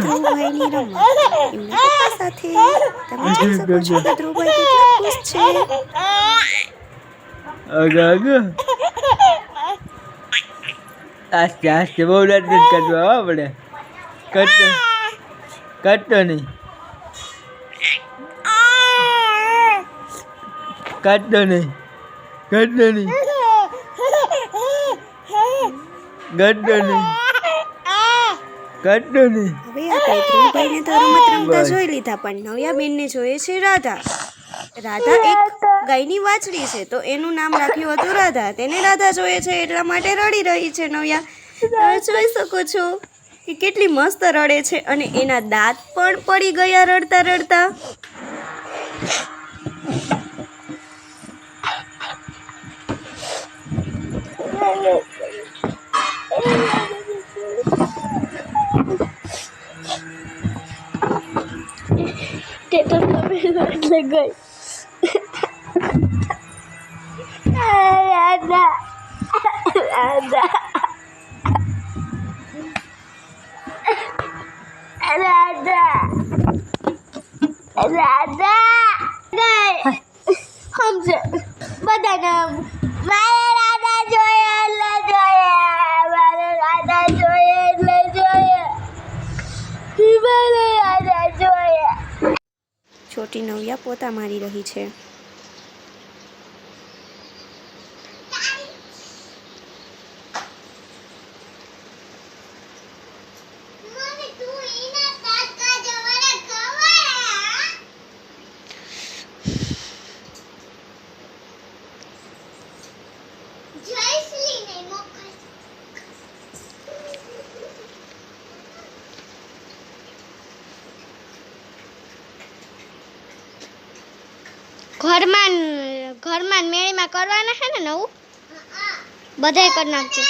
ધ્રુવભાઈની રમત એમના પપ્પા સાથે તમે જોઈ શકો છો કે ધ્રુવભાઈ કેટલા ખુશ છે અગર અગર આસ્તે આસ્તે બહુ કરતો હો આપણે. કરતો કરતો નહીં કરતો નહીં કરતો નહીં કરતો નહીં કરતો નહીં હવે આપણે ધ્રુવભાઈને તો રમત રમતા જોઈ લીધા પણ નવ્યા બેનને જોઈએ છે રાધા. રાધા એક ગાયની વાછડી છે તો એનું નામ રાખ્યું હતું રાધા. તેને રાધા જોઈએ છે એટલા માટે રડી રહી છે નવ્યા. તમે જોઈ શકો છો કે કેટલી મસ્ત રડે છે અને એના દાંત પણ પડી ગયા રડતા રડતા. Tetap kami lagay. Ay, ada. Ada. Ada, ada. Ada, ada. Ada. Hamza. Badanam. છોટી નવ્યા પોતા મારી રહી છે. ઘરમાં ઘરમાં મેળીમાં કરવાના છે ને નવું? બધાય કરી નાખજે.